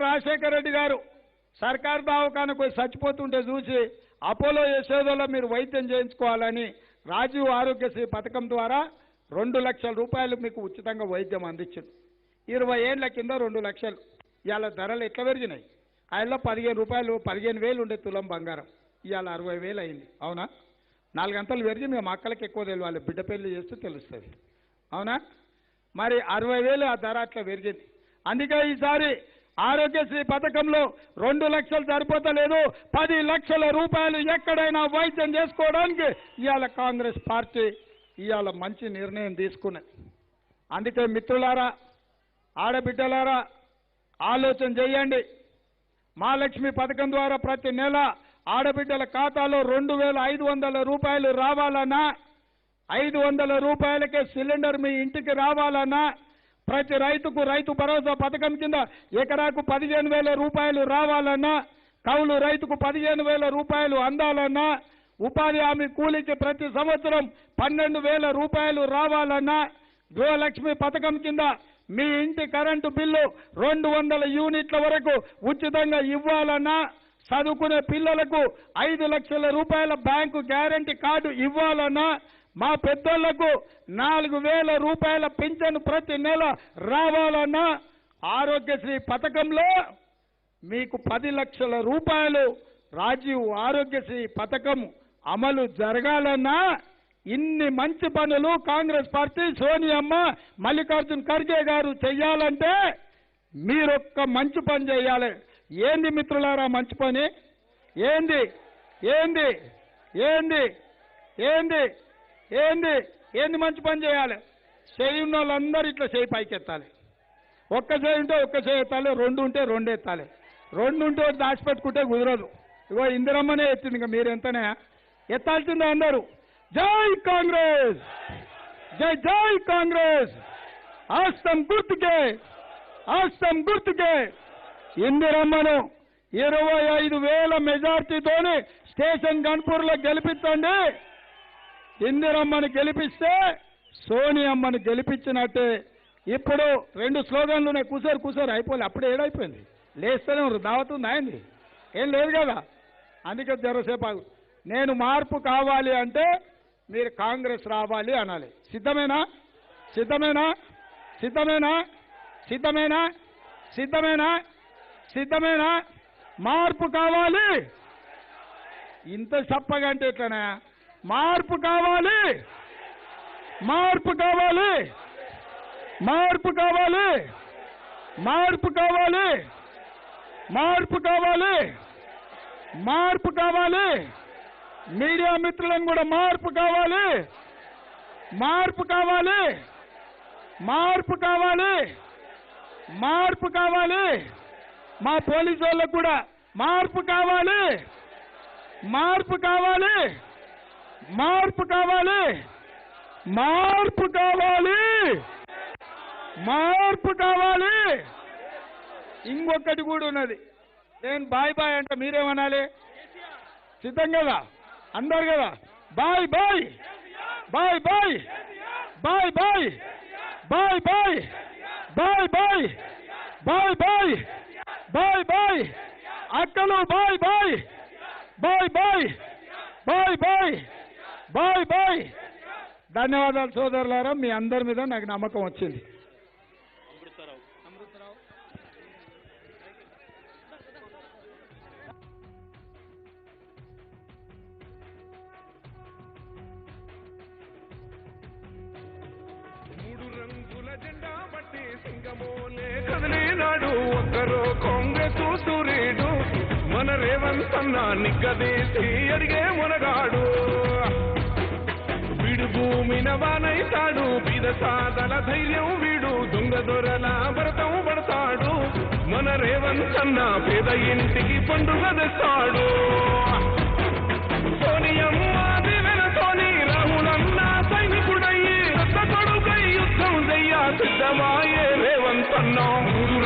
రాజశేఖర రెడ్డి గారు సర్కారు దవాఖానకు పోయి చచ్చిపోతుంటే చూసి అపోలో యశోదలో మీరు వైద్యం చేయించుకోవాలని రాజీవ్ ఆరోగ్యశ్రీ పథకం ద్వారా రెండు లక్షల రూపాయలు మీకు ఉచితంగా వైద్యం అందించింది. ఇరవై ఏళ్ళ కింద రెండు లక్షలు. ఇవాళ ధరలు ఎట్లా పెరిగినాయి? ఆయనలో పదిహేను రూపాయలు పదిహేను వేలు ఉండే తులం బంగారం. ఇవాళ అరవై వేలు అయింది. అవునా? నాలుగంతలు పెరిగింది మేము అక్కలకి ఎక్కువ తెలియాలి. బిడ్డ పెళ్ళి చేస్తే తెలుస్తుంది. అవునా? మరి అరవై వేలు ఆ ధర అట్లా పెరిగింది. అందుకే ఈసారి ఆరోగ్యశ్రీ పథకంలో రెండు లక్షలు సరిపోతలేదు. పది లక్షల రూపాయలు ఎక్కడైనా వైద్యం చేసుకోవడానికి ఇవాళ కాంగ్రెస్ పార్టీ ఇవాళ మంచి నిర్ణయం తీసుకున్నది. అందుకే మిత్రులారా ఆడబిడ్డలారా ఆలోచన చేయండి. మహాలక్ష్మి పథకం ద్వారా ప్రతి నెల ఆడబిడ్డల ఖాతాలో రెండు వేల ఐదు వందల రూపాయలు రావాలన్నా ఐదు వందల రూపాయలకే సిలిండర్ మీ ఇంటికి రావాలన్నా ప్రతి రైతుకు రైతు భరోసా పథకం కింద ఎకరాకు పదిహేను వేల రూపాయలు రావాలన్నా కౌలు రైతుకు పదిహేను వేల రూపాయలు అందాలన్నా ఉపాధి హామీ కూలికి ప్రతి సంవత్సరం పన్నెండు వేల రూపాయలు రావాలన్నా గృహలక్ష్మి పథకం కింద మీ ఇంటి కరెంటు బిల్లు రెండు వందల యూనిట్ల వరకు ఉచితంగా ఇవ్వాలన్నా చదువుకునే పిల్లలకు ఐదు లక్షల రూపాయల బ్యాంకు గ్యారంటీ కార్డు ఇవ్వాలన్నా మా పెద్దోళ్ళకు నాలుగు వేల రూపాయల పింఛను ప్రతి నెల రావాలన్నా ఆరోగ్యశ్రీ పథకంలో మీకు పది లక్షల రూపాయలు రాజీవ్ ఆరోగ్యశ్రీ పథకం అమలు జరగాలన్నా ఇన్ని మంచి పనులు కాంగ్రెస్ పార్టీ సోనియమ్మ మల్లికార్జున్ ఖర్గే గారు చెయ్యాలంటే మీరొక్క మంచి పని చేయాలి ఏంది మిత్రులారా మంచి పని? ఏంది? ఏంది? ఏంది? ఏంది? ఏంది? ఏంది మంచి పని చేయాలి? చేయి ఉన్న వాళ్ళందరూ ఇట్లా చేయి పైకెత్తాలి. ఒక్క చేయి ఉంటే ఒక్క చేయి ఎత్తాలి రెండు ఉంటే రెండు ఎత్తాలి. రెండు ఉంటే ఒకటి దాచిపెట్టుకుంటే కుదరదు. ఇగో ఇందిరమ్మనే ఎత్తింది ఇంకా మీరు ఎంతనే? ఎత్తాల్సిందే అందరూ. జై కాంగ్రెస్! జై జై కాంగ్రెస్! ఆస్తం గుర్తుకే! ఆస్తం గుర్తుకే! ఇందిరమ్మను ఇరవై ఐదు వేల మెజార్టీతోని స్టేషన్ గన్పూర్లో గెలిపించండి ఇందిరమ్మని గెలిపిస్తే సోనియమ్మని గెలిపించినట్టే. ఇప్పుడు రెండు స్లోగన్లు ఉన్నాయి కూసారు కూసారు. అయిపోలే. అప్పుడే ఏడైపోయింది. లేస్తేనే ఉన్నారు దావత్ ఉంది ఏం లేదు కదా. అందుకే జరసేపు నేను మార్పు కావాలి అంటే మీరు కాంగ్రెస్ రావాలి అనాలి. సిద్ధమేనా? సిద్ధమేనా? సిద్ధమేనా? సిద్ధమేనా? సిద్ధమేనా? సిద్ధమేనా? మార్పు కావాలి. ఇంత చప్పగా అంటే ఎట్లనా? మార్పు కావాలి మార్పు కావాలి మార్పు కావాలి మార్పు కావాలి మార్పు కావాలి మార్పు కావాలి మీడియా మిత్రులను కూడా మార్పు కావాలి మార్పు కావాలి మార్పు కావాలి మార్పు కావాలి మా పోలీసు వాళ్ళకు కూడా మార్పు కావాలి మార్పు కావాలి మార్పు కావాలి మార్పు కావాలి మార్పు కావాలి ఇంకొకటి కూడా ఉన్నది నేను బాయ్ బాయ్ అంటే మీరేమనాలి సిద్ధం కదా అందరు కదా bye bye bye bye bye bye bye bye bye bye bye bye bye bye అక్కలు bye bye bye bye bye bye bye bye. ధన్యవాదాలు సోదరులారా. మీ అందరి మీద నాకు నమ్మకం వచ్చింది. మూడు రంగుల జెండా బట్టి సింగమోలే కదిలినాడు ఒక్కరో కాంగ్రెస్ సూర్యుడు మన రేవంత్ అన్న నిగ్గదీసి అడిగే మునగాడు. భూమిన వానైతాడు. బీద సాదల ధైర్యం వీడు. దొంగ దొరల భరతం పడతాడు. మన రేవంతన్న పేద ఇంటికి పండుగ తెస్తాడు సోనియమ్మ దివెనతోని రాహులన్న సైనికుడయ్యి రక్త కొడుకై యుద్ధం దయ్యా సిద్ధమాయే రేవంతన్న అన్న